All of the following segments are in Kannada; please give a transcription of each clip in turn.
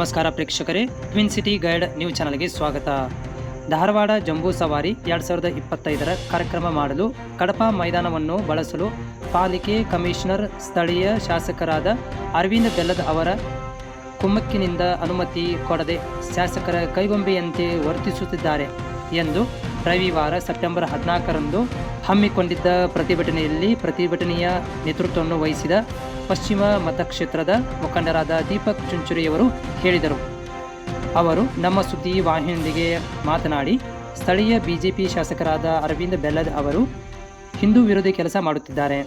ನಮಸ್ಕಾರ ಪ್ರೇಕ್ಷಕರೇ ಟ್ವಿನ್ ಸಿಟಿ ಗೈಡ್ ನ್ಯೂಸ್ ಚಾನಲ್ಗೆ ಸ್ವಾಗತ. ಧಾರವಾಡ ಜಂಬೂ ಸವಾರಿ ಎರಡ್ ಸಾವಿರದ ಇಪ್ಪತ್ತೈದರ ಕಾರ್ಯಕ್ರಮ ಮಾಡಲು ಕಡಪ ಮೈದಾನವನ್ನು ಬಳಸಲು ಪಾಲಿಕೆ ಕಮಿಷನರ್, ಸ್ಥಳೀಯ ಶಾಸಕರಾದ ಅರವಿಂದ ಬೆಲ್ಲದ್ ಅವರ ಕುಮ್ಮಕ್ಕಿನಿಂದ ಅನುಮತಿ ಕೊಡದೆ ಶಾಸಕರ ಕೈಗೊಂಬೆಯಂತೆ ವರ್ತಿಸುತ್ತಿದ್ದಾರೆ ಎಂದು ರವಿವಾರ ಸೆಪ್ಟೆಂಬರ್ ಹದಿನಾಲ್ಕರಂದು ಹಮ್ಮಿಕೊಂಡಿದ್ದ ಪ್ರತಿಭಟನೆಯಲ್ಲಿ ಪ್ರತಿಭಟನೆಯ ನೇತೃತ್ವವನ್ನು ವಹಿಸಿದ ಪಶ್ಚಿಮ ಮತಕ್ಷೇತ್ರದ ಮುಖಂಡರಾದ ದೀಪಕ್ ಚುಂಚುರಿಯವರು ಹೇಳಿದರು. ಅವರು ನಮ್ಮ ಸುದ್ದಿ ವಾಹಿನಿಯೊಂದಿಗೆ ಮಾತನಾಡಿ, ಸ್ಥಳೀಯ ಬಿಜೆಪಿ ಶಾಸಕರಾದ ಅರವಿಂದ್ ಬೆಲ್ಲದ್ ಅವರು ಹಿಂದೂ ವಿರೋಧಿ ಕೆಲಸ ಮಾಡುತ್ತಿದ್ದಾರೆ.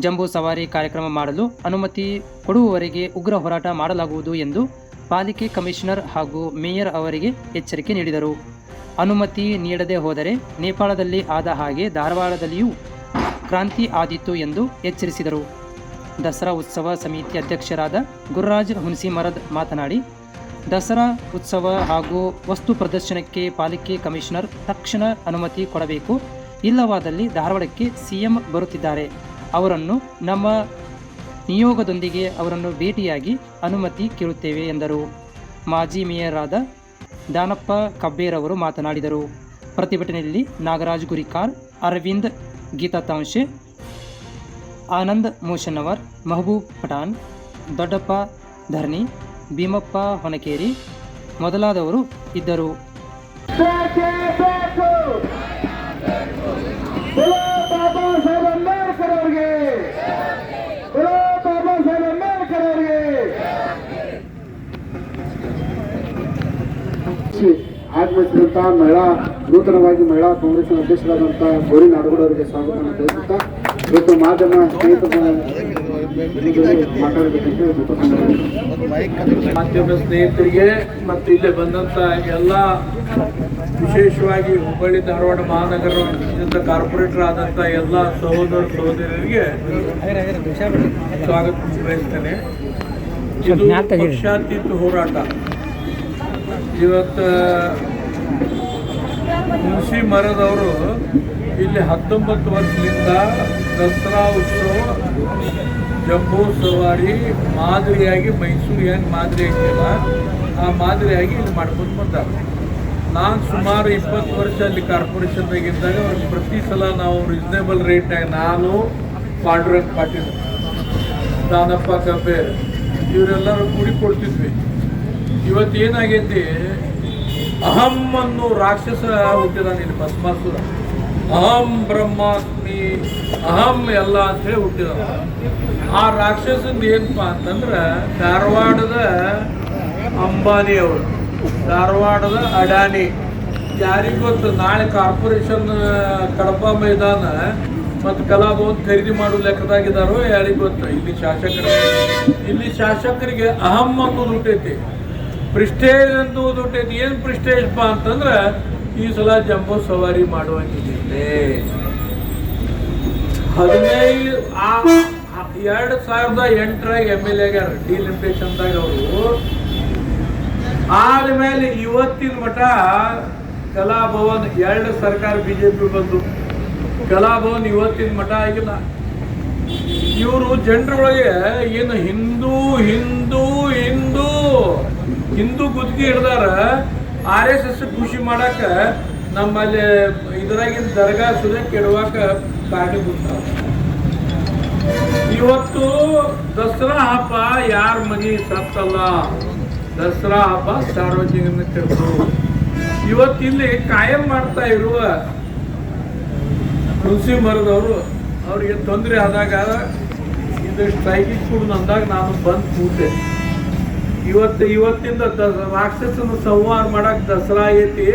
ಜಂಬೂ ಸವಾರಿ ಕಾರ್ಯಕ್ರಮ ಮಾಡಲು ಅನುಮತಿ ಕೊಡುವವರೆಗೆ ಉಗ್ರ ಹೋರಾಟ ಮಾಡಲಾಗುವುದು ಎಂದು ಪಾಲಿಕೆ ಕಮಿಷನರ್ ಹಾಗೂ ಮೇಯರ್ ಅವರಿಗೆ ಎಚ್ಚರಿಕೆ ನೀಡಿದರು. ಅನುಮತಿ ನೀಡದೆ ಹೋದರೆ ನೇಪಾಳದಲ್ಲಿ ಆದ ಹಾಗೆ ಧಾರವಾಡದಲ್ಲಿಯೂ ಕ್ರಾಂತಿ ಆದೀತು ಎಂದು ಎಚ್ಚರಿಸಿದರು. ದಸರಾ ಉತ್ಸವ ಸಮಿತಿ ಅಧ್ಯಕ್ಷರಾದ ಗುರುರಾಜ್ ಹುಣಸಿಮರದ್ ಮಾತನಾಡಿ, ದಸರಾ ಉತ್ಸವ ಹಾಗೂ ವಸ್ತು ಪ್ರದರ್ಶನಕ್ಕೆ ಪಾಲಿಕೆ ಕಮಿಷನರ್ ತಕ್ಷಣ ಅನುಮತಿ ಕೊಡಬೇಕು. ಇಲ್ಲವಾದಲ್ಲಿ ಧಾರವಾಡಕ್ಕೆ ಸಿಎಂ ಬರುತ್ತಿದ್ದಾರೆ. ಅವರನ್ನು ನಮ್ಮ ನಿಯೋಗದೊಂದಿಗೆ ಅವರನ್ನು ಭೇಟಿಯಾಗಿ ಅನುಮತಿ ಕೇಳುತ್ತೇವೆ ಎಂದರು. ಮಾಜಿ ಮೇಯರಾದ ದಾನಪ್ಪ ಕಬ್ಬೇರವರು ಮಾತನಾಡಿದರು. ಪ್ರತಿಭಟನೆಯಲ್ಲಿ ನಾಗರಾಜ್ ಗುರಿಕಾರ್, ಅರವಿಂದ್ ಗೀತಾ ತಾಂಶೆ ಆನಂದ್ ಮೋಶನ್ನವರ್ ಮಹಬೂಬ್ ಪಠಾನ್ ದೊಡ್ಡಪ್ಪ ಧರ್ನಿ ಭೀಮಪ್ಪ ಹೊನಕೇರಿ ಮೊದಲಾದವರು ಇದ್ದರು. ಆಗಮಿಸಿದಂತಹ ಮಹಿಳಾ, ನೂತನವಾಗಿ ಮಹಿಳಾ ಕಾಂಗ್ರೆಸ್ನ ಅಧ್ಯಕ್ಷರಾದಂತಹ ಗೌರಿ ನಾಡಗೌಡ ಅವರಿಗೆ ಸ್ವಾಗತ ತಿಳಿಸುತ್ತಾ ಇವತ್ತು ಮಾಧ್ಯಮ ಸ್ನೇಹಿತರ ಮಾಧ್ಯಮ ಸ್ನೇಹಿತರಿಗೆ ಮತ್ತು ಇಲ್ಲಿ ಬಂದಂತ ಎಲ್ಲ ವಿಶೇಷವಾಗಿ ಹುಬ್ಬಳ್ಳಿ ಧಾರವಾಡ ಮಹಾನಗರ ಕಾರ್ಪೊರೇಟರ್ ಆದಂತ ಎಲ್ಲ ಸಹೋದರ ಸಹೋದರರಿಗೆ ಸ್ವಾಗತ ಬಯಸ್ತೇನೆ. ಇದು ಪಕ್ಷಾತೀತ ಹೋರಾಟ. ಇವತ್ತು ಮುನ್ಸಿ ಮರದವರು ಇಲ್ಲಿ ಹತ್ತೊಂಬತ್ತು ವರ್ಷದಿಂದ ದಸರಾ ಉತ್ಸವ ಜಂಬೂ ಸವಾರಿ ಮಾದರಿಯಾಗಿ ಮೈಸೂರು ಏನು ಮಾದರಿ ಐತಿಲ್ಲ, ಆ ಮಾದರಿಯಾಗಿ ಇಲ್ಲಿ ಮಾಡ್ಕೊಂಡು ಬಂದಾರೆ. ನಾನು ಸುಮಾರು ಇಪ್ಪತ್ತು ವರ್ಷ ಅಲ್ಲಿ ಕಾರ್ಪೊರೇಷನ್ದಾಗ ಇದ್ದಾಗ ಅವ್ರಿಗೆ ಪ್ರತಿ ಸಲ ನಾವು ರೀಸನೇಬಲ್ ರೇಟ್ನಾಗ ನಾನು, ಪಾಂಡುರಂಗ್ ಪಾಟೀಲ್, ದಾನಪ್ಪ ಕಬ್ಬೆ ಇವರೆಲ್ಲರೂ ಕೂಡಿ ಕೊಡ್ತಿದ್ವಿ. ಇವತ್ತು ಏನಾಗೈತಿ, ಅಹಂ ಅನ್ನೋ ರಾಕ್ಷಸ ಹುಟ್ಟಿದ ನೀನು ಭಸ್ಮಾಸುರ. ಅಹಂ ಬ್ರಹ್ಮಾಸ್ಮಿ ಅಹಂ ಎಲ್ಲ ಅಂತೇಳಿ ಹುಟ್ಟಿದ ಆ ರಾಕ್ಷಸಂದು ಏನಪ್ಪ ಅಂತಂದ್ರೆ ಧಾರವಾಡದ ಅಂಬಾನಿ ಅವರು. ಧಾರವಾಡದ ಅಡಾನಿ. ಯಾರಿಗೊತ್ತು ನಾಳೆ ಕಾರ್ಪೊರೇಷನ್, ಕಡಪ ಮೈದಾನ ಮತ್ತು ಕಲಾಭವನ್ ಖರೀದಿ ಮಾಡೋ ಲೆಕ್ಕದಾಗಿದ್ದಾರೋ ಯಾರಿಗೆ ಗೊತ್ತು? ಇಲ್ಲಿ ಶಾಸಕರು. ಇಲ್ಲಿ ಶಾಸಕರಿಗೆ ಅಹಂ ಅನ್ನೋದು ಹುಟ್ಟೈತಿ. ಪ್ರಿಸ್ಟೇಜ್ ಅನ್ನೋದು ಹುಟ್ಟೈತಿ. ಏನು ಪ್ರಿಸ್ಟೇಜ್ಪ ಅಂತಂದ್ರೆ ಈ ಸಲ ಜಂಬೋ ಸವಾರಿ ಮಾಡುವಂಗಿದೆ ಹದಿನೈದು, ಆ ಎರಡು ಸಾವಿರದ ಎಂಟರಾಗ ಎಂ ಎಲ್ ಎಗಾರ ಡಿಲಿಮಿಟೇಷನ್ದಾಗ ಅವರು ಆದ್ಮೇಲೆ ಇವತ್ತಿನ ಮಠ ಕಲಾಭವನ್ ಎರಡು ಸರ್ಕಾರ ಬಿಜೆಪಿ ಬಂದು ಕಲಾಭವನ್ ಇವತ್ತಿನ ಮಠ ಆಗಿಲ್ಲ ಇವರು ಜನರೊಳಗೆ ಏನು ಹಿಂದೂ ಹಿಂದೂ ಹಿಂದೂ ಹಿಂದೂ ಗುದ್ಗಿ ಹಿಡ್ದಾರ, ಆರ್ ಎಸ್ ಎಸ್ ಖುಷಿ ಮಾಡಕ ನಮ್ಮಲ್ಲಿ ಇದ್ರಾಗಿನ ದರ್ಗಾ ಸುದೇ ಕೆಡವಾಕ ಕಾರಣೀಭೂತ ಇವತ್ತು ದಸರಾ ಹಬ್ಬ ಯಾರ ಮನಿ ಸತ್ತಲ್ಲ? ದಸರಾ ಹಬ್ಬ ಸಾರ್ವಜನಿಕರು ಇವತ್ತಿಲ್ಲಿ ಕಾಯಂ ಮಾಡ್ತಾ ಇರುವ ಮರದವರು, ಅವ್ರಿಗೆ ತೊಂದರೆ ಆದಾಗ ಇದು ಸ್ಟ್ರೈಕ್ ಕೂಡ ಅಂದಾಗ ನಾನು ಬಂದು ಕೂತೆ. ಇವತ್ತು, ಇವತ್ತಿಂದ ದಸ ರಾಕ್ಷಸನ ಸಂಹಾರ ಮಾಡಕ್ ದಸರಾ ಐತಿ.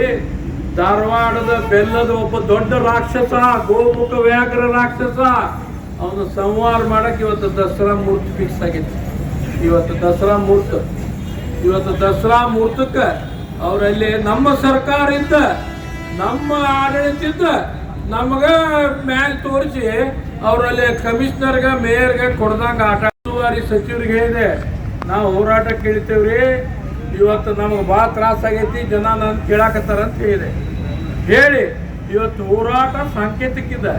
ಧಾರವಾಡದ ಬೆಲ್ಲದ ಒಬ್ಬ ದೊಡ್ಡ ರಾಕ್ಷಸ, ಗೋಮುಖ ವ್ಯಾಘ್ರ ರಾಕ್ಷಸ. ಅವನು ಸಂಹಾರ ಮಾಡಕ್ ಇವತ್ತು ದಸರಾ ಮೂರ್ತಿ ಫಿಕ್ಸ್ ಆಗಿತ್ತು. ಇವತ್ತು ದಸರಾ ಮೂರ್ತ ಇವತ್ತು ದಸರಾ ಮೂರ್ತಕ್ಕೆ ಅವರಲ್ಲಿ ನಮ್ಮ ಸರ್ಕಾರ ಇದ್ದ, ನಮ್ಮ ಆಡಳಿತ ಇದ್ದ, ನಮಗ ಮ್ಯಾಲ್ ತೋರಿಸಿ ಅವರಲ್ಲಿ ಕಮಿಷನರ್ಗ, ಮೇಯರ್ಗೆ ಕೊಡ್ದಂಗ ಆಟ. ಸಚಿವರಿಗೆ ಹೇಳಿದೆ, ನಾವು ಹೋರಾಟ ಕೇಳ್ತೇವ್ರಿ ಇವತ್ತು ನಮಗೆ ಭಾಳ ತ್ರಾಸ ಆಗೇತಿ ಜನ ನಾನು ಕೇಳಾಕತ್ತಾರ ಅಂತ ಹೇಳಿದೆ. ಹೇಳಿ, ಇವತ್ತು ಹೋರಾಟ ಸಾಂಕೇತಿಕಿದೆ.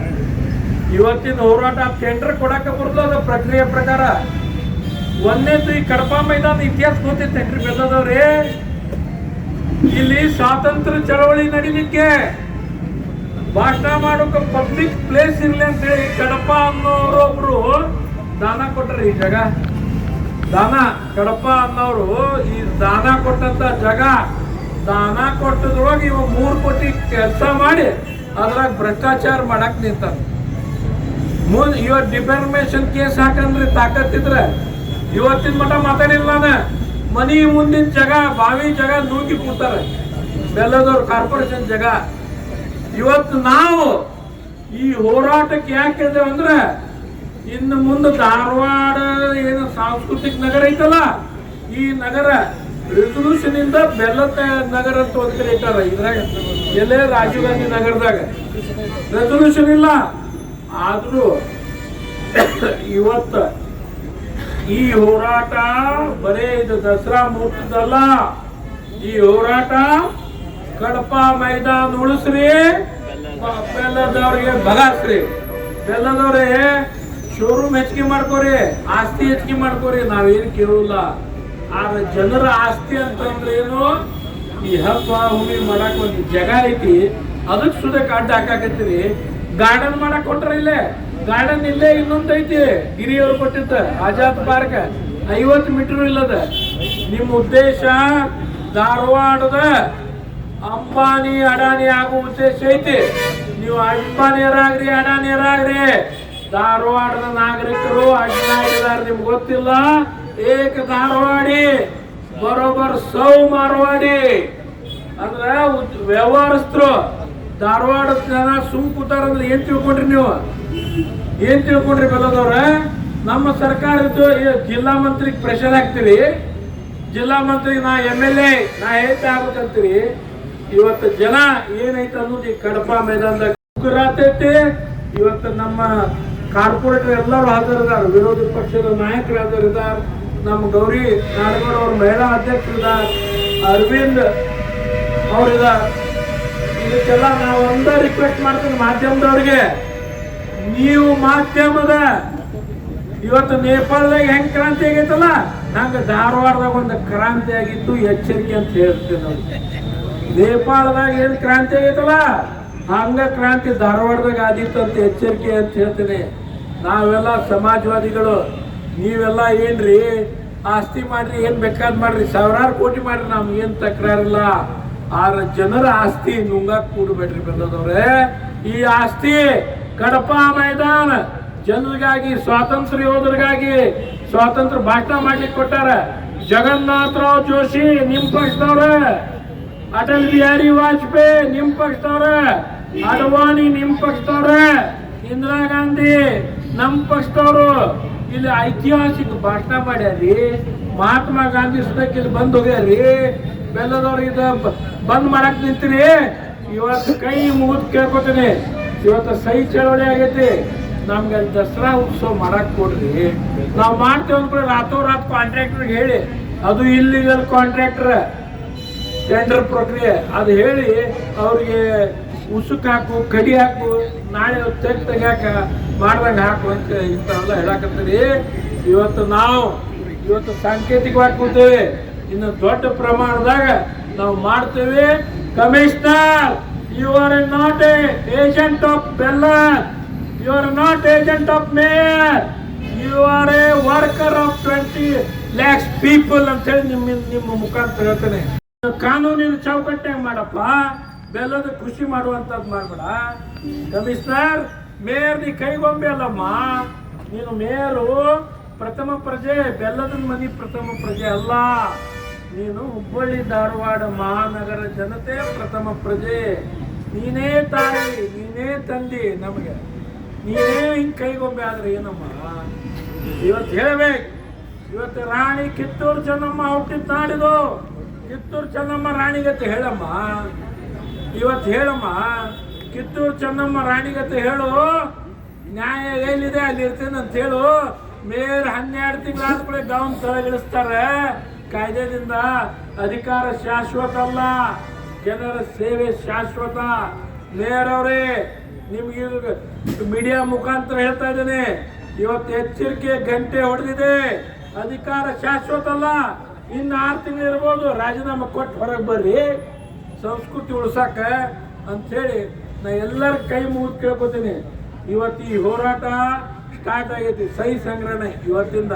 ಇವತ್ತಿನ ಹೋರಾಟ ಟೆಂಡರ್ ಕೊಡಕ್ಕೆ ಬರ್ತದ ಪ್ರಕ್ರಿಯೆ ಪ್ರಕಾರ? ಒಂದನೇದು ಈ ಕಡಪ ಮೈದಾನ ಇತಿಹಾಸ ಗೊತ್ತೈತೇನ್ರಿ ಬೆಲ್ಲದವ್ರಿ? ಇಲ್ಲಿ ಸ್ವಾತಂತ್ರ್ಯ ಚಳವಳಿ ನಡೀಲಿಕ್ಕೆ ಭಾಷಣ ಮಾಡೋಕೆ ಪಬ್ಲಿಕ್ ಪ್ಲೇಸ್ ಇರ್ಲಿ ಅಂತ ಹೇಳಿ ಕಡಪ ಅನ್ನೋರು ಒಬ್ರು ದಾನ ಕೊಟ್ರಿ ಈ ಜಾಗ. ದಾನ ಕಡಪ ಅನ್ನೋರು ಈ ದಾನ ಕೊಟ್ಟಂತ ಜಾಗ, ದಾನ ಕೊಟ್ಟದ್ರೊಳಗೆ ಇವ ಮೂರು ಕೋಟಿ ಕೆಲಸ ಮಾಡಿ ಅದ್ರಾಗ ಭ್ರಷ್ಟಾಚಾರ ಮಾಡಕ್ ನಿಂತಾನ. ಮುಂದೆ ಇವತ್ತು ಡಿಫಾರ್ಮೇಶನ್ ಕೇಸ್ ಹಾಕಂದ್ರೆ ತಾಕತ್ತಿದ್ರೆ ಇವತ್ತಿನ ಮಠ ಮಾತಾಡಿಲ್ಲ ಮನಿ ಮುಂದಿನ ಜಾಗ, ಬಾವಿ ಜಾಗ ನೂಕಿ ಕೂತಾರೆ. ಬೆಲ್ಲದವ್ರ ಕಾರ್ಪೊರೇಷನ್ ಜಾಗ. ಇವತ್ತು ನಾವು ಈ ಹೋರಾಟಕ್ಕೆ ಯಾಕೆ ಅಂದ್ರೆ ಇನ್ನು ಮುಂದೆ ಧಾರವಾಡ ಏನು ಸಾಂಸ್ಕೃತಿಕ ನಗರ ಐತಲ್ಲ, ಈ ನಗರ ರೆಸೊಲ್ಯೂಷನ್ ಇಂದ ಬೆಲ್ಲದ ನಗರ ಅಂತ ಒಂದು ಇಟ್ಟಾರ ಇದ್ರಾಗ ಎಲ್ಲೇ ರಾಜೀವ್ ಗಾಂಧಿ ನಗರದಾಗ. ರೆಸೊಲ್ಯೂಷನ್ ಇಲ್ಲ. ಆದ್ರೂ ಇವತ್ತ ಈ ಹೋರಾಟ ಬರೇ ಇದು ದಸರಾ ಮುಹೂರ್ತದಲ್ಲ. ಈ ಹೋರಾಟ ಕಡಪ ಮೈದಾನ ಉಳಿಸ್ರಿ ಬೆಲ್ಲದವ್ರಿಗೆ ಬಗಾಸ್ರಿ ಬೆಲ್ಲದವ್ರೆ ಶೋರೂಮ್ ಹೆಚ್ಚಿಗೆ ಮಾಡ್ಕೋರಿ, ಆಸ್ತಿ ಹೆಚ್ಚಿಗೆ ಮಾಡ್ಕೋರಿ, ನಾವೇನು ಕೇಳಲ್ಲ. ಆದ್ರೆ ಜನರ ಆಸ್ತಿ ಅಂತಂದ್ರೆ ಏನು? ಈ ಹಬ್ಬ ಹುಣ್ಣಿ ಮಾಡಕ್ ಒಂದು ಜಾಗ ಐತಿ. ಅದಕ್ಕೆ ಸುದ ಅಡ್ಡ ಹಾಕಾಕತ್ತೀರಿ. ಗಾರ್ಡನ್ ಮಾಡಕ್ ಕೊಟ್ರ ಇಲ್ಲೇ. ಗಾರ್ಡನ್ ಇಲ್ಲೇ ಇನ್ನೊಂದ್ ಐತಿ, ಗಿರಿಯವರು ಕೊಟ್ಟಿದ್ದ ಆಜಾದ್ ಪಾರ್ಕ್. ಐವತ್ತು ಮೀಟರ್ ಇಲ್ಲದ. ನಿಮ್ಮ ಉದ್ದೇಶ ಧಾರವಾಡದ ಅಂಬಾನಿ, ಅಡಾನಿ ಆಗುವ ಉದ್ದೇಶ ಐತಿ. ನೀವು ಅಂಬಾನಿಯರಾಗ್ರಿ, ಅಡಾನಿಯರಾಗ್ರಿ. ಧಾರವಾಡದ ನಾಗರಿಕರು ಆಗಿದ್ದಾರೆ ನಿಮ್ಗೆ ಗೊತ್ತಿಲ್ಲ? ಏಕ ಧಾರವಾಡಿ, ಬರೋಬರ್ ಸೌ ಮಾರವಾಡಿ. ಅಂದ್ರೆ ವ್ಯವಹಾರಸ್ಥರು, ಧಾರವಾಡದ ಜನ ಸುಮ್ ಕೂತಾರಂದ್ರೆ ಏನ್ ತಿಳ್ಕೊಂಡ್ರಿ ನೀವು? ಏನ್ ತಿಳ್ಕೊಂಡ್ರಿ ಬೆಲ್ಲದವ್ರ? ನಮ್ಮ ಸರ್ಕಾರದ್ದು ಜಿಲ್ಲಾ ಮಂತ್ರಿಗೆ ಪ್ರೆಷರ್ ಹಾಕ್ತೀರಿ. ಜಿಲ್ಲಾ ಮಂತ್ರಿ ನಾ ಎಂ ಎಲ್ ಎ ನಾ ಹೇಳ್ತಾ ಆಗ್ಬೇಕಂತೀರಿ ಇವತ್ತು ಜನ ಏನೈತೆ ಅನ್ನೋದು ಈ ಕಡಪ ಮೈದಾನದಾಗ ಇವತ್ತು ನಮ್ಮ ಕಾರ್ಪೊರೇಟರ್ ಎಲ್ಲರೂ ಹಾಜರಿದ್ದಾರೆ. ವಿರೋಧ ಪಕ್ಷದ ನಾಯಕರು ಹಾಜರಿದ್ದಾರೆ. ನಮ್ಮ ಗೌರಿ ನಾಡಗೌಡ ಅವ್ರ ಮಹಿಳಾ ಅಧ್ಯಕ್ಷರಿದ್ದಾರೆ. ಅರವಿಂದ್ ಅವರಿದ್ದಾರೆ ಇದಕ್ಕೆಲ್ಲ ನಾವು ಒಂದೇ ರಿಕ್ವೆಸ್ಟ್ ಮಾಡ್ತೀನಿ ಮಾಧ್ಯಮದವ್ರಿಗೆ. ನೀವು ಮಾಧ್ಯಮದ ಇವತ್ತು ನೇಪಾಳದಾಗ ಹೆಂಗ್ ಕ್ರಾಂತಿ ಆಗೈತಲ್ಲ, ನಂಗೆ ಧಾರವಾಡದಾಗ ಒಂದು ಕ್ರಾಂತಿ ಆಗಿತ್ತು, ಎಚ್ಚರಿಕೆ ಅಂತ ಹೇಳ್ತೀನಿ ನಾವು ನೇಪಾಳದಾಗ ಏನು ಕ್ರಾಂತಿ ಆಗೈತಲ್ಲ, ಹಂಗ ಕ್ರಾಂತಿ ಧಾರವಾಡದಾಗ ಆದಿತ್ತು ಅಂತ ಎಚ್ಚರಿಕೆ ಅಂತ ಹೇಳ್ತೀನಿ. ನಾವೆಲ್ಲ ಸಮಾಜವಾದಿಗಳು, ನೀವೆಲ್ಲ ಏನ್ರಿ ಆಸ್ತಿ ಮಾಡ್ರಿ, ಏನ್ ಬೇಕಾದ್ ಮಾಡ್ರಿ, ಸಾವಿರಾರು ಕೋಟಿ ಮಾಡ್ರಿ ನಮ್ಗೇನು ತಕರಾರಿಲ್ಲ. ಆರ ಜನರ ಆಸ್ತಿ ನುಂಗಾಕ್ ಕೂಡಬೇಡ್ರಿ ಬೆಲ್ಲದವ್ರೆ. ಈ ಆಸ್ತಿ ಕಡಪ ಮೈದಾನ, ಜನರಿಗಾಗಿ, ಸ್ವಾತಂತ್ರ್ಯ ಯೋಧರಿಗಾಗಿ ಸ್ವಾತಂತ್ರ್ಯ ಭಾಷಣ ಮಾಡ್ಲಿಕ್ಕೆ ಕೊಟ್ಟಾರ. ಜಗನ್ನಾಥರಾವ್ ಜೋಶಿ, ನಿಮ್ ಪಕ್ಷದವ್ರ. ಅಟಲ್ ಬಿಹಾರಿ ವಾಜಪೇಯಿ, ನಿಮ್ ಪಕ್ಷದವ್ರ. ಅಡ್ವಾಣಿ, ನಿಮ್ ಪಕ್ಷದವ್ರ. ಇಂದಿರಾ ಗಾಂಧಿ ನಮ್ ಪಕ್ಷದವರು ಇಲ್ಲಿ ಐತಿಹಾಸಿಕ ಭಾಷಣ ಮಾಡ್ಯಾರಿ ಮಹಾತ್ಮ ಗಾಂಧಿ ಸುದಕ್ಕೆ ಇಲ್ಲಿ ಬಂದು ಹೋಗ್ಯಾರಿ ಬೆಲ್ಲದವ್ರು ಇದ ಬಂದ್ ಮಾಡಕ್ ನಿಂತೀರಿ ಇವತ್ತು ಕೈ ಮುಗಿದ್ ಕೇಳ್ಕೊತೀನಿ. ಇವತ್ತು ಸೈ ಚಳವಳಿ ಆಗೈತಿ. ನಮ್ಗೆ ದಸರಾ ಉತ್ಸವ ಮಾಡಕ್ ಕೊಡ್ರಿ. ನಾವು ಮಾಡ್ತೇವೆ ರಾತೋ ರಾತ್ ಕಾಂಟ್ರಾಕ್ಟರ್ಗೆ ಹೇಳಿ, ಅದು ಇಲ್ಲಿಗಲ್ ಕಾಂಟ್ರಾಕ್ಟರ್ ಟೆಂಡರ್ ಪ್ರಕ್ರಿಯೆ. ಅದು ಹೇಳಿ ಅವ್ರಿಗೆ ಉಸುಕ್ ಹಾಕು, ಕಡಿ ಹಾಕು, ನಾಳೆ ತೆಗ್ ತೆಗ್ಯಾಕ ಮಾಡ್ದಂಗೆ ಹಾಕು ಅಂತ ಇಂಥವೆಲ್ಲ ಹೇಳಕತ್ತೀರಿ. ಇವತ್ತು ನಾವು ಇವತ್ತು ಸಾಂಕೇತಿಕವಾಗಿ ಕೂತೇವೆ. ಇನ್ನು ದೊಡ್ಡ ಪ್ರಮಾಣದಾಗ ನಾವು ಮಾಡ್ತೇವೆ. Commissioner you are not a agent of baler you are not agent of mayor you are a worker of twenty lakhs people ಅಂತ ಹೇಳಿ ನಿಮ್ಮ ನಿಮ್ಮ ಮುಖಾಂತರ ಹೇಳ್ತೇನೆ. ಕಾನೂನಿನ ಚೌಕಟ್ಟೆ ಮಾಡಪ್ಪ. ಬೆಲ್ಲದ ಕೃಷಿ ಮಾಡುವಂತದ್ದು ಮಾಡ್ಬೇಡ. ಕಮಿಷನರ್ ಮೇಯರ್ ನೀ ಕೈಗೊಂಬೆ ಅಲ್ಲಮ್ಮ. ನೀನು ಮೇಯರು ಪ್ರಥಮ ಪ್ರಜೆ, ಬೆಲ್ಲದ ಮನಿ ಪ್ರಥಮ ಪ್ರಜೆ ಅಲ್ಲ. ನೀನು ಹುಬ್ಬಳ್ಳಿ, ಧಾರವಾಡ ಮಹಾನಗರ ಜನತೆ ಪ್ರಥಮ ಪ್ರಜೆ. ನೀನೇ ತಾಯಿ, ನೀನೇ ತಂದಿ ನಮಗೆ. ನೀನೇ ಹಿಂಗ್ ಕೈಗೊಂಬೆ ಆದ್ರೆ ಏನಮ್ಮ? ಇವತ್ತು ಹೇಳಬೇಕು. ಇವತ್ತು ರಾಣಿ ಕಿತ್ತೂರು ಚೆನ್ನಮ್ಮ ಹುಟ್ಟಿದ್ ನಾಡಿದು. ಕಿತ್ತೂರು ಚೆನ್ನಮ್ಮ ರಾಣಿಗತೆ ಹೇಳಮ್ಮ. ಇವತ್ತು ಹೇಳಮ್ಮ, ಕಿತ್ತೂರು ಚೆನ್ನಮ್ಮ ರಾಣಿಗತ್ತೆ ಹೇಳು, ನ್ಯಾಯ ಎಲ್ಲಿದೆ ಅಲ್ಲಿ ಇರ್ತೇನೆ ಅಂತ ಹೇಳು. ಮೇಯರ್ ಹನ್ನೆರಡು ತಿಂಗಳಾದ ಕೂಡ ಗೌನ್ ಕೆಳಗಿಳಿಸ್ತಾರೆ. ಕಾಯ್ದೆದಿಂದ ಅಧಿಕಾರ ಶಾಶ್ವತ ಅಲ್ಲ. ಜನರ ಸೇವೆ ಶಾಶ್ವತ. ಮೇಯರ್ ಅವರೇ, ನಿಮ್ಗೆ ಮೀಡಿಯಾ ಮುಖಾಂತರ ಹೇಳ್ತಾ ಇದ್ದೇನೆ. ಇವತ್ತು ಎಚ್ಚರಿಕೆ ಗಂಟೆ ಹೊಡೆದಿದೆ. ಅಧಿಕಾರ ಶಾಶ್ವತ ಅಲ್ಲ. ಇನ್ನು ಆರು ತಿಂಗಳು ಇರ್ಬೋದು. ರಾಜೀನಾಮೆ ಕೊಟ್ಟು ಹೊರಗೆ ಬರ್ರಿ. ಸಂಸ್ಕೃತಿ ಉಳ್ಸಾಕ ಅಂಥೇಳಿ ನಾ ಎಲ್ಲರ ಕೈ ಮುಗಿದು ಕೇಳ್ಕೊತೀನಿ. ಇವತ್ತು ಈ ಹೋರಾಟ ಸ್ಟಾರ್ಟ್ ಆಗೈತಿ. ಸಹಿ ಸಂಗ್ರಹಣೆ ಇವತ್ತಿಂದ.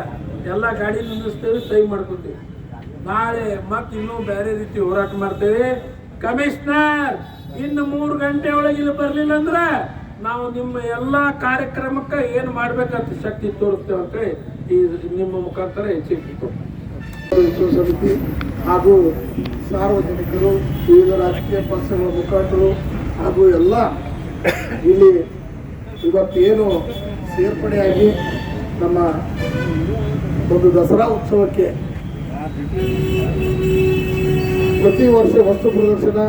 ಎಲ್ಲ ಗಾಡಿ ನಿಲ್ಲಿಸ್ತೇವೆ ಸಹಿ ಮಾಡ್ಕೊತೀವಿ. ನಾಳೆ ಮತ್ತೆ ಇನ್ನೂ ಬೇರೆ ರೀತಿ ಹೋರಾಟ ಮಾಡ್ತೇವೆ. ಕಮಿಷನರ್, ಇನ್ನು ಮೂರು ಗಂಟೆ ಒಳಗೆ ಇಲ್ಲಿ ಬರಲಿಲ್ಲ ಅಂದ್ರೆ ನಾವು ನಿಮ್ಮ ಎಲ್ಲ ಕಾರ್ಯಕ್ರಮಕ್ಕೆ ಏನು ಮಾಡ್ಬೇಕಂತ ಶಕ್ತಿ ತೋರಿಸ್ತೇವೆ ಅಂತೇಳಿ ಈ ನಿಮ್ಮ ಮುಖಾಂತರ ಎಚ್ಚರಿಕೆ ಸಮಿತಿ ಹಾಗೂ ಸಾರ್ವಜನಿಕರು, ವಿವಿಧ ರಾಜಕೀಯ ಪಕ್ಷಗಳ ಮುಖಂಡರು ಹಾಗೂ ಎಲ್ಲ ಇಲ್ಲಿ ಇವತ್ತೇನು ಸೇರ್ಪಡೆಯಾಗಿ ನಮ್ಮ ಒಂದು ದಸರಾ ಉತ್ಸವಕ್ಕೆ ಪ್ರತಿ ವರ್ಷ ವಸ್ತು ಪ್ರದರ್ಶನ,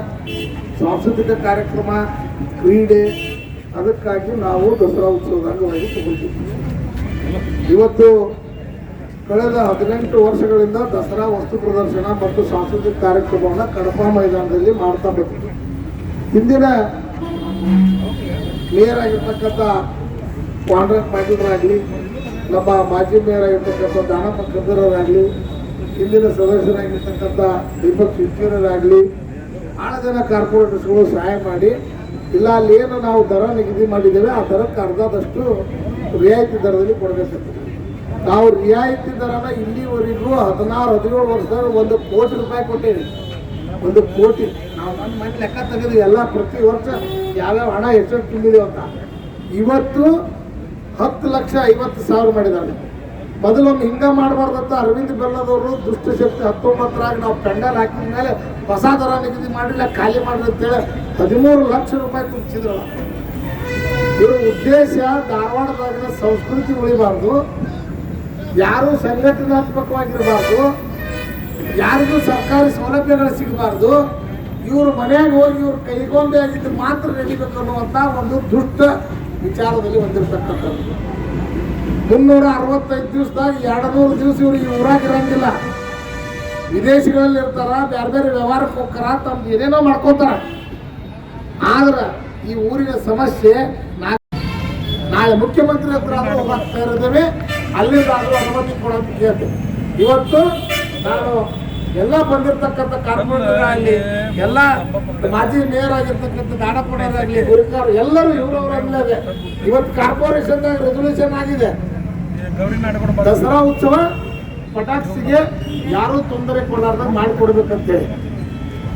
ಸಾಂಸ್ಕೃತಿಕ ಕಾರ್ಯಕ್ರಮ, ಕ್ರೀಡೆ, ಅದಕ್ಕಾಗಿ ನಾವು ದಸರಾ ಉತ್ಸವದ ಅಂಗವಾಗಿ ತಗೊಳ್ತೀವಿ ಇವತ್ತು ಕಳೆದ ಹದಿನೆಂಟು ವರ್ಷಗಳಿಂದ ದಸರಾ ವಸ್ತು ಪ್ರದರ್ಶನ ಮತ್ತು ಸಾಂಸ್ಕೃತಿಕ ಕಾರ್ಯಕ್ರಮವನ್ನು ಕಡಪಾ ಮೈದಾನದಲ್ಲಿ ಮಾಡ್ತಾ ಬಂದಿದೆ. ಹಿಂದಿನ ಮೇಯರ್ ಆಗಿರ್ತಕ್ಕಂಥ ಪಾಂಡ್ರಂಗ್ ಪಾಟೀಲರಾಗಲಿ, ನಮ್ಮ ಮಾಜಿ ಮೇಯರ್ ಆಗಿರ್ತಕ್ಕಂಥ ದಾನಪ್ಪ ಕದ್ದರವರಾಗಲಿ ಹಿಂದಿನ ಸದಸ್ಯರಾಗಿರ್ತಕ್ಕಂಥ ದೀಪಕ್ ಶಿಕ್ಷಣರಾಗಲಿ ಭಾಳ ಜನ ಕಾರ್ಪೊರೇಟರ್ಸ್ಗಳು ಸಹಾಯ ಮಾಡಿ ಇಲ್ಲ ಅಲ್ಲಿ ಏನು ನಾವು ದರ ನಿಗದಿ ಮಾಡಿದ್ದೇವೆ, ಆ ದರಕ್ಕೆ ಅರ್ಧದಷ್ಟು ರಿಯಾಯಿತಿ ದರದಲ್ಲಿ ಕೊಡಬೇಕಂತ ನಾವು ರಿಯಾಯಿತಿ ದರನ ಇಲ್ಲಿವರೆಗೂ ಹದಿನಾರು, ಹದಿನೇಳು ವರ್ಷದಾಗ ಒಂದು ಕೋಟಿ ರೂಪಾಯಿ ಕೊಟ್ಟೇವಿ. ಒಂದು ಕೋಟಿ. ನಾವು ನನ್ನ ಮನೆ ಲೆಕ್ಕ ತೆಗೆದು ಎಲ್ಲ ಪ್ರತಿ ವರ್ಷ ಯಾವ್ಯಾವ ಹಣ ಎಷ್ಟು ತುಂಬಿದೆ ಅಂತ. ಇವತ್ತು ಹತ್ತು ಲಕ್ಷ ಐವತ್ತು ಸಾವಿರ ಮಾಡಿದ್ದಾರೆ. ಮೊದಲೊಮ್ಮೆ ಹಿಂಗ ಮಾಡಬಾರ್ದಂತ ಅರವಿಂದ್ ಬೆಲ್ಲದವರು ದುಷ್ಟಶಕ್ತಿ ಹತ್ತೊಂಬತ್ತರಾಗ ನಾವು ಪೆಂಡಲ್ ಹಾಕಿದ ಮೇಲೆ ಹೊಸ ದರ ನಿಗದಿ ಮಾಡಿಲ್ಲ, ಖಾಲಿ ಮಾಡ್ರಿ ಅಂತೇಳಿ ಹದಿಮೂರು ಲಕ್ಷ ರೂಪಾಯಿ ತುಂಬಿಸಿದ್ರಲ್ಲ. ಇವ್ರ ಉದ್ದೇಶ ಧಾರವಾಡದಾಗಿನ ಸಂಸ್ಕೃತಿ ಉಳಿಬಾರ್ದು. ಯಾರು ಸಂಘಟನಾತ್ಮಕವಾಗಿರಬಾರ್ದು, ಯಾರಿಗೂ ಸರ್ಕಾರಿ ಸೌಲಭ್ಯಗಳು ಸಿಗಬಾರ್ದು, ಇವ್ರ ಮನೆಯಾಗ ಹೋಗಿ ಇವ್ರ ಕೈಗೊಂಬೆ ಆಗಿದ್ದು ಮಾತ್ರ ನಡಿಬೇಕು ಅನ್ನುವಂಥ ಒಂದು ದುಷ್ಟ ವಿಚಾರದಲ್ಲಿ ಹೊಂದಿರತಕ್ಕಂಥದ್ದು ಮುನ್ನೂರ ಅರವತ್ತೈದು ದಿವಸದಾಗ ಎರಡು ನೂರು ದಿವಸ ಇವರು ಈ ಊರಾಗ ಇರಂಗಿಲ್ಲ. ವಿದೇಶಗಳಲ್ಲಿ ಇರ್ತಾರ ಬೇರೆ ಬೇರೆ ವ್ಯವಹಾರಕ್ಕೆ ಹೋಗ್ತಾರ, ತಮ್ದು ಏನೇನೋ ಮಾಡ್ಕೋತಾರ. ಆದ್ರೆ ಈ ಊರಿನ ಸಮಸ್ಯೆ ನಾಳೆ ಮುಖ್ಯಮಂತ್ರಿ ಹತ್ರ ಹೋಗ್ತಾ ಅಲ್ಲಿಂದ ಆದ್ರೂ ಅನುಮತಿ ಕೊಡೋದು ಇವತ್ತು ನಾನು ಎಲ್ಲ ಬಂದಿರ್ತಕ್ಕಂಥ ಕಾರ್ಪೊರೇಟರ್ ಎಲ್ಲ ಮಾಜಿ ಮೇಯರ್ ಆಗಿರ್ತಕ್ಕಂಥ ದಾಡಪುಣರಾಗಲಿ ಗುರಿಕಾರ್ ಎಲ್ಲರೂ ಇವರವರಲ್ಲದೆ ಇವತ್ತು ಕಾರ್ಪೊರೇಷನ್ ರೆಸೊಲ್ಯೂಷನ್ ಆಗಿದೆ. ದಸರಾ ಉತ್ಸವ ಪಟಾಕ್ಸಿಗೆ ಯಾರೂ ತೊಂದರೆ ಕೊಡಾರ್ದ ಮಾಡಿಕೊಡ್ಬೇಕಂತೇಳಿ.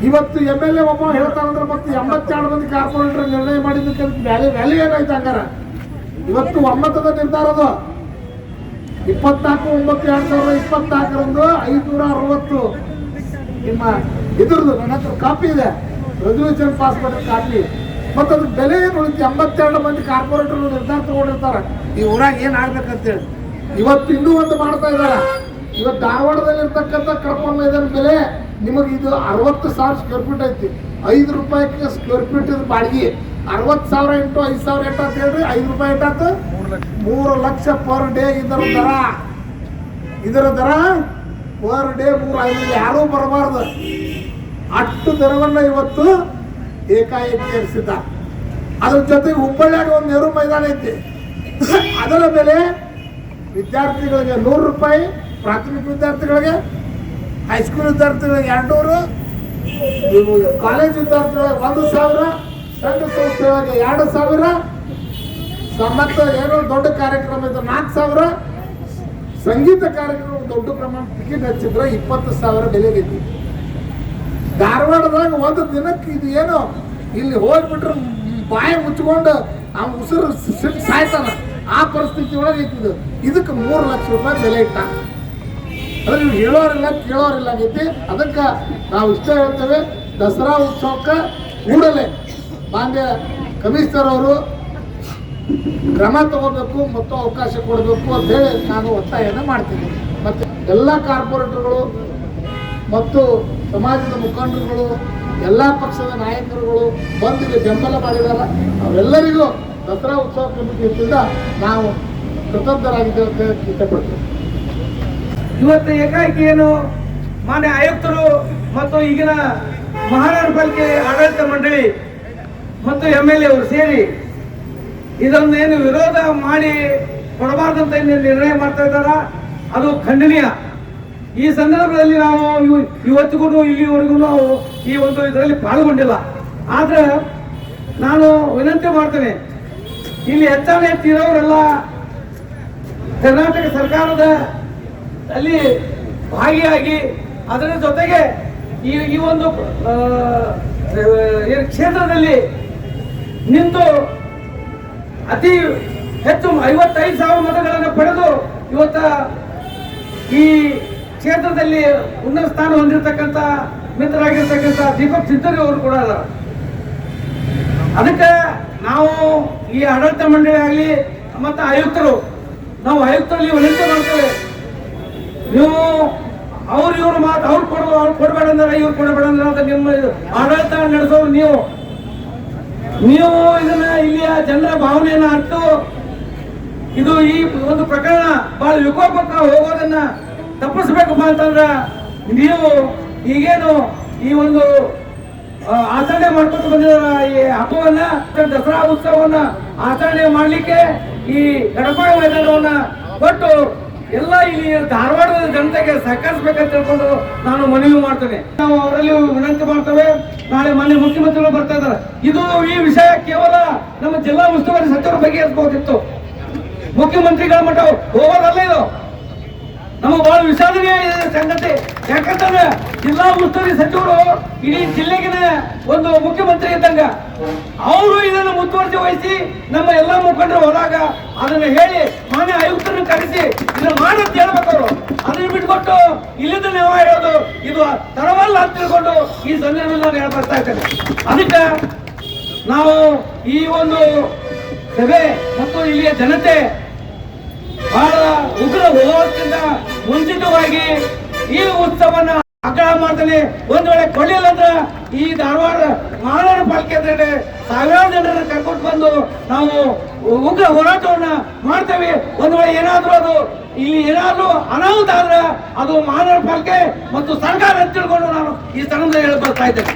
ಇವತ್ತು ಎಂ ಎಲ್ ಎ ಒಬ್ಬ ಹೇಳ್ತಾನಂದ್ರೆ ಮತ್ತೆ ಎಂಬತ್ತೆರಡು ಮಂದಿ ಕಾರ್ಪೊರೇಟರ್ ನಿರ್ಣಯ ಮಾಡಿದ್ದಕ್ಕೆ ವ್ಯಾಲಿ ವ್ಯಾಲಿ ಏನಾಯ್ತು ಹಂಗಾರ? ಇವತ್ತು ಒಮ್ಮತದ ನಿರ್ಧಾರ ಅದು. ಇಪ್ಪತ್ನಾಲ್ಕು, ಒಂಬತ್ತು, ಎರಡ್ ಸಾವಿರದ ಇಪ್ಪತ್ನಾಲ್ಕರಂದು ಐದುನೂರ ಅರವತ್ತು ನಿಮ್ಮ ಇದ್ರದ್ದು ನನ್ನ ಹತ್ರ ಕಾಪಿ ಇದೆ. ರೆಸಲ್ಯೂಷನ್ ಪಾಸ್ ಮಾಡಿದ ಕಾಪಿ. ಮತ್ತೆ ಅದ್ರ ಬೆಲೆ ಏನು ಉಳಿತು? ಎಂಬತ್ತೆರಡು ಮಂದಿ ಕಾರ್ಪೊರೇಟರ್ ನಿರ್ಧಾರ ತಗೊಂಡಿರ್ತಾರೆ. ಈ ಊರಾಗ ಏನು ಆಗ್ಬೇಕಂತೇಳಿ ಇವತ್ತು ಇನ್ನೂ ಒಂದು ಮಾಡ್ತಾ ಇದ್ದಾರೆ. ಇವತ್ತು ಧಾರವಾಡದಲ್ಲಿ ಇರ್ತಕ್ಕಂಥ ಕಡಪ ಮೈದಾನ ಬೆಲೆ ನಿಮಗೆ ಇದು ಅರವತ್ತು ಸಾವಿರ ಸ್ಕ್ವೇರ್ ಫೀಟ್ ಐತಿ. ಐದು ರೂಪಾಯಿಗೆ ಸ್ಕ್ವೇರ್ ಫೀಟ್ ಬಾಡಿಗೆ. ಅರವತ್ತು ಸಾವಿರ ಇಂಟು ಐದು ಸಾವಿರ ಎಂಟು ಅಂತ ಹೇಳ್ರಿ? ಐದು ರೂಪಾಯಿ ಎಂಟಾತು ಮೂರು ಲಕ್ಷ ಪರ್ ಡೇ ಇದರ ದರ. ಇದರ ದರ ಪರ್ ಡೇ ಮೂರು ಐದು. ಯಾರೂ ಬರಬಾರ್ದು. ಅಷ್ಟು ದರವನ್ನ ಇವತ್ತು ಏಕಾಏಕಿ ಏರಿಸಿದ್ದ ಅದ್ರ ಜೊತೆಗೆ ಹುಬ್ಬಳ್ಳಿಯಾಗ ಒಂದು ನೆಹರು ಮೈದಾನ ಐತಿ. ಅದರ ಬೆಲೆ ವಿದ್ಯಾರ್ಥಿಗಳಿಗೆ ನೂರು ರೂಪಾಯಿ, ಪ್ರಾಥಮಿಕ ವಿದ್ಯಾರ್ಥಿಗಳಿಗೆ ಹೈಸ್ಕೂಲ್ ವಿದ್ಯಾರ್ಥಿಗಳಿಗೆ ಎರಡ್ನೂರು ಕಾಲೇಜ್ ವಿದ್ಯಾರ್ಥಿಗಳಿಗೆ ಒಂದು ಸಾವಿರ ಸಂಘ ಸಂಸ್ಥೆಗಳಿಗೆ ಎರಡು ಸಾವಿರ ಸ- ಮತ್ತು ಏನೋ ದೊಡ್ಡ ಕಾರ್ಯಕ್ರಮ ಇದ್ರೆ ನಾಲ್ಕು ಸಾವಿರ ಸಂಗೀತ ಕಾರ್ಯಕ್ರಮ ದೊಡ್ಡ ಪ್ರಮಾಣ ಟಿಕೆಟ್ ಹಚ್ಚಿದ್ರೆ ಇಪ್ಪತ್ತು ಸಾವಿರ ಬೆಲೆ ಐತಿ ಧಾರವಾಡದಾಗ ಒಂದು ದಿನಕ್ಕೆ ಇದು ಏನು ಇಲ್ಲಿ ಹೋಗ್ಬಿಟ್ರೆ ಬಾಯಿ ಮುಚ್ಕೊಂಡು ಆ ಉಸಿರು ಸಾಯ್ತಾನ. ಆ ಪರಿಸ್ಥಿತಿ ಒಳಗೆ ಐತಿದು ಇದಕ್ಕೆ ಮೂರು ಲಕ್ಷ ರೂಪಾಯಿ ಬೆಲೆ ಇಟ್ಟ. ಅದ್ರ ಹೇಳೋರಿಲ್ಲ, ಕೇಳೋರಿಲ್ಲ ಆಗೈತಿ ಅದಕ್ಕೆ ನಾವು ಇಷ್ಟ ಹೇಳ್ತೇವೆ, ದಸರಾ ಉತ್ಸವಕ್ಕೆ ಕೂಡಲೇ ಮಾನ್ಯ ಕಮಿಷನರ್ ಅವರು ಕ್ರಮ ತಗೋಬೇಕು ಮತ್ತು ಅವಕಾಶ ಕೊಡಬೇಕು ಅಂತ ಹೇಳಿ ನಾನು ಒತ್ತಾಯನ ಮಾಡ್ತೀನಿ. ಮತ್ತು ಎಲ್ಲ ಕಾರ್ಪೊರೇಟರ್ಗಳು ಮತ್ತು ಸಮಾಜದ ಮುಖಂಡರುಗಳು, ಎಲ್ಲ ಪಕ್ಷದ ನಾಯಕರುಗಳು ಬಂದು ಇಲ್ಲಿ ಬೆಂಬಲ ಮಾಡಿದ್ದಾರೆ ಅವರೆಲ್ಲರಿಗೂ ದಸರಾ ಉತ್ಸವ ಕಮಿಟಿಯಿಂದ ನಾವು ಕೃತಜ್ಞರಾಗಿದ್ದೇವೆ ಅಂತ ಹೇಳಿ ಇಷ್ಟಪಡ್ತೀವಿ ಇವತ್ತು ಏಕಾಏಕಿ ಏನು ಮಾನ್ಯ ಆಯುಕ್ತರು ಮತ್ತು ಈಗಿನ ಮಹಾನಗರ ಪಾಲಿಕೆ ಆಡಳಿತ ಮಂಡಳಿ ಮತ್ತು ಎಂ ಎಲ್ ಎ ಅವರು ಸೇರಿ ಇದೊಂದು ಏನು ವಿರೋಧ ಮಾಡಿ ಕೊಡಬಾರ್ದಂತ ನಿರ್ಣಯ ಮಾಡ್ತಾ ಇದ್ದಾರ? ಅದು ಖಂಡನೀಯ. ಈ ಸಂದರ್ಭದಲ್ಲಿ ನಾವು ಇವ- ಇವತ್ತಿಗೂ ಇಲ್ಲಿವರೆಗೂ ನಾವು ಈ ಒಂದು ಇದರಲ್ಲಿ ಪಾಲ್ಗೊಂಡಿಲ್ಲ. ಆದ್ರೆ ನಾನು ವಿನಂತಿ ಮಾಡ್ತೇನೆ, ಇಲ್ಲಿ ಹೆಚ್ಚಾನೆ ಹೆಚ್ಚಿರೋರೆಲ್ಲ ಕರ್ನಾಟಕ ಸರ್ಕಾರದ ಅಲ್ಲಿ ಭಾಗಿಯಾಗಿ ಅದರ ಜೊತೆಗೆ ಈ ಈ ಒಂದು ಕ್ಷೇತ್ರದಲ್ಲಿ ನಿಂತು ಅತಿ ಹೆಚ್ಚು ಐವತ್ತೈದು ಸಾವಿರ ಮತಗಳನ್ನು ಪಡೆದು ಇವತ್ತ ಈ ಕ್ಷೇತ್ರದಲ್ಲಿ ಉನ್ನತ ಸ್ಥಾನ ಹೊಂದಿರತಕ್ಕಂಥ ಮಿತ್ರರಾಗಿರ್ತಕ್ಕಂಥ ದೀಪಕ್ ಸಿದ್ದರಿ ಅವರು ಕೂಡ ಅದಾರ. ಅದಕ್ಕೆ ನಾವು ಈ ಆಡಳಿತ ಮಂಡಳಿ ಆಗಲಿ ಮತ್ತು ಆಯುಕ್ತರು, ನಾವು ಆಯುಕ್ತರಲ್ಲಿ ವಿನಂತಿ ಮಾಡ್ತೇವೆ. ನೀವು ಅವ್ರು ಇವ್ರ ಮಾತು ಅವ್ರು ಕೊಡೋ ಅವ್ರು ಕೊಡಬೇಡ ಅಂದ್ರೆ ಇವ್ರು ಕೊಡಬೇಡ ಅಂತ ನಿಮ್ಮ ಆಡಳಿತ ನಡೆಸೋರು ನೀವು. ನೀವು ಇದನ್ನ ಇಲ್ಲಿಯ ಜನರ ಭಾವನೆಯನ್ನ ಅರ್ತು, ಇದು ಈ ಒಂದು ಪ್ರಕರಣ ಬಹಳ ವಿಕೋಪಕ್ಕೆ ಹೋಗೋದನ್ನ ತಪ್ಪಿಸ್ಬೇಕಪ್ಪ ಅಂತಂದ್ರ ನೀವು ಈಗೇನು ಈ ಒಂದು ಆಚರಣೆ ಮಾಡ್ಕೊಂಡು ಬಂದಿರೋ ಈ ಹಬ್ಬವನ್ನ ದಸರಾ ಉತ್ಸವವನ್ನ ಆಚರಣೆ ಮಾಡ್ಲಿಕ್ಕೆ ಈ ಗಡಪ ಮೈದಾನವನ್ನ ಕೊಟ್ಟು ಎಲ್ಲ ಇಲ್ಲಿ ಧಾರವಾಡದ ಜನತೆಗೆ ಸಹಕರಿಸಬೇಕಂತ ತಿಳ್ಕೊಂಡು ನಾನು ಮನವಿ ಮಾಡ್ತೇನೆ. ನಾವು ಅವರಲ್ಲಿ ವಿನಂತಿ ಮಾಡ್ತೇವೆ, ನಾಳೆ ಮಾನ್ಯ ಮುಖ್ಯಮಂತ್ರಿಗಳು ಬರ್ತಾ ಇದ್ದಾರೆ. ಇದು ಈ ವಿಷಯ ಕೇವಲ ನಮ್ಮ ಜಿಲ್ಲಾ ಉಸ್ತುವಾರಿ ಸಚಿವರ ಬಗೆಹರಿಸಬಹುದಿತ್ತು ಮುಖ್ಯಮಂತ್ರಿಗಳ ಮಟ್ಟ ಹೋಗೋದಲ್ಲ ಇದು. ನಮ್ಮ ಬಹಳ ವಿಷಾದನೀಯ ಸಂಗತಿ. ಯಾಕಂತಂದ್ರೆ ಜಿಲ್ಲಾ ಉಸ್ತುವಾರಿ ಸಚಿವರು ಇಡೀ ಜಿಲ್ಲೆಗಿನ ಒಂದು ಮುಖ್ಯಮಂತ್ರಿ ಇದ್ದಂಗ. ಅವರು ಇದನ್ನು ಮುತುವರ್ಜಿ ವಹಿಸಿ ನಮ್ಮ ಎಲ್ಲ ಮುಖಂಡರು ಹೋದಾಗ ಅದನ್ನು ಹೇಳಿ ಮಾನ್ಯ ಆಯುಕ್ತರನ್ನು ಕರೆಸಿ ಇದನ್ನು ಮಾಡಿ ಅಂತ ಹೇಳ್ಬೇಕು ಅವರು. ಅದನ್ನು ಬಿಟ್ಕೊಟ್ಟು ಇಲ್ಲಿಂದ ನೀವು ಹೇಳೋದು, ಇದು ತರವಲ್ಲ ಅಂತ ತಿಳ್ಕೊಂಡು ಈ ಸಂದರ್ಭದಲ್ಲಿ ನಾನು ಹೇಳ್ಬರ್ತಾ ಇದ್ದೇನೆ ಅದಕ್ಕೆ ನಾವು ಈ ಒಂದು ಸಭೆ ಮತ್ತು ಇಲ್ಲಿಯ ಜನತೆ ಬಹಳ ಉಗ್ರ ಹೋರಾಟದಿಂದ ಮುಂಚಿತವಾಗಿ ಈ ಉತ್ಸವನ ಅಗ್ರಹ ಮಾಡ್ತಾನೆ ಒಂದ್ ವೇಳೆ ಕೊಡ್ಲಿಲ್ಲ ಅಂದ್ರೆ ಈ ಧಾರವಾಡ ಮಹಾನಗರ ಪಾಲಿಕೆ ಅಂದ್ರೆ ಸಾವಿರಾರು ಜನರನ್ನು ಕರ್ಕೊಂಡು ಬಂದು ನಾವು ಉಗ್ರ ಹೋರಾಟವನ್ನ ಮಾಡ್ತೇವೆ. ಒಂದ್ ವೇಳೆ ಏನಾದ್ರೂ ಅದು, ಇಲ್ಲಿ ಏನಾದ್ರೂ ಅನಾಹುತ ಆದ್ರೆ ಅದು ಮಹಾನಗರ ಪಾಲಿಕೆ ಮತ್ತು ಸರ್ಕಾರ ಅಂತ ತಿಳ್ಕೊಂಡು ನಾನು ಈ ಸ್ಥಳದಲ್ಲಿ ಹೇಳಿ ಬರ್ತಾ ಇದ್ದೇನೆ.